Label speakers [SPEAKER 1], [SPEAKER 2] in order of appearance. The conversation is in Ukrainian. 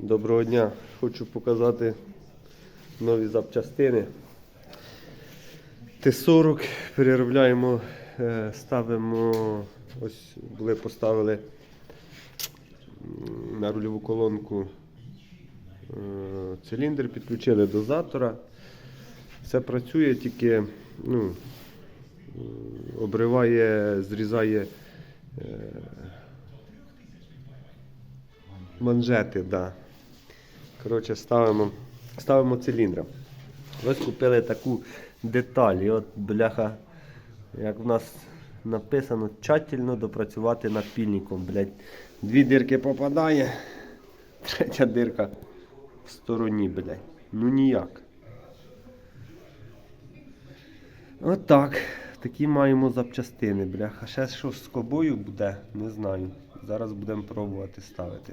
[SPEAKER 1] Доброго дня! Хочу показати нові запчастини. Т-40 переробляємо, е, ставимо, ось були поставили на рульову колонку е, циліндр, підключили дозатора. Все працює, тільки ну, обриває, зрізає е, манжети, да. Коротше, ставимо, ставимо циліндра. Ось купили таку деталь. І от, бляха, як в нас написано, тщательно допрацювати напільником. Блядь. Дві дирки попадає, третя дирка в стороні, блядь. Ну ніяк. Отак. Такі маємо запчастини, бляха. Ще що з скобою буде, не знаю. Зараз будемо пробувати ставити.